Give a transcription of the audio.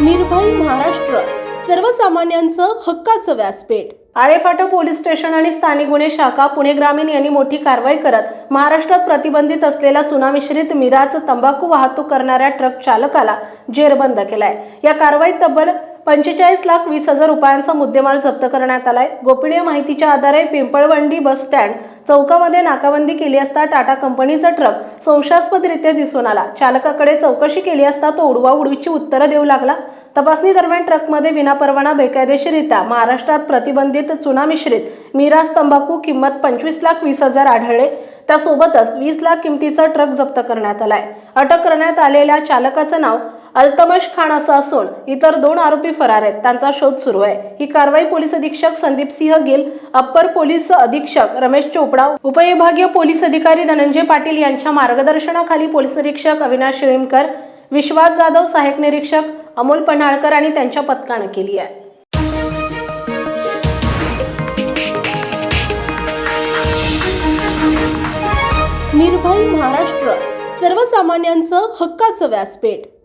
निर्भय महाराष्ट्र. सर्वसामान्यांचं हक्काचं व्यासपीठ. आळेफाटा पोलीस स्टेशन आणि स्थानिक गुन्हे शाखा पुणे ग्रामीण यांनी मोठी कारवाई करत महाराष्ट्रात प्रतिबंधित असलेला चुना मिश्रित मिराज तंबाखू वाहतूक करणाऱ्या ट्रक चालकाला जेरबंद केलाय. या कारवाईत तब्बल पंचेचाळीस लाख वीस हजार रुपयांचा मुद्देमाल जप्त करण्यात आलाय. गोपनीय माहितीच्या आधारे पिंपळवंडी बस स्टँड चौकामध्ये नाकाबंदी केली असता टाटा कंपनीचा ट्रक संशयास्पदरित्या दिसून आला. चालकाकडे चौकशी केली असता तो उडवाउडवीची उत्तरं देऊ लागला. तपासणी दरम्यान ट्रकमध्ये विनापरवाना बेकायदेशीरित्या महाराष्ट्रात प्रतिबंधित चुना मिश्रित मिराज तंबाखू किंमत पंचवीस लाख वीस हजार आढळले. त्यासोबतच वीस लाख किमतीचा ट्रक जप्त करण्यात आलाय. अटक करण्यात आलेल्या चालकाचं नाव अल्तमश खान असं असून इतर दोन आरोपी फरार आहेत. त्यांचा शोध सुरू आहे. ही कारवाई पोलीस अधीक्षक संदीप सिंह गिल अप्पर पोलीस अधीक्षक रमेश चोपडा उपविभागीय पोलीस अधिकारी धनंजय पाटील यांच्या मार्गदर्शनाखाली पोलीस निरीक्षक अविनाश शिळीमकर विश्वास जाधव सहाय्यक निरीक्षक अमोल पन्हाळकर आणि त्यांच्या पथकानं केली आहे. निर्भय महाराष्ट्र सर्वसामान्यांचं हक्काचं व्यासपीठ.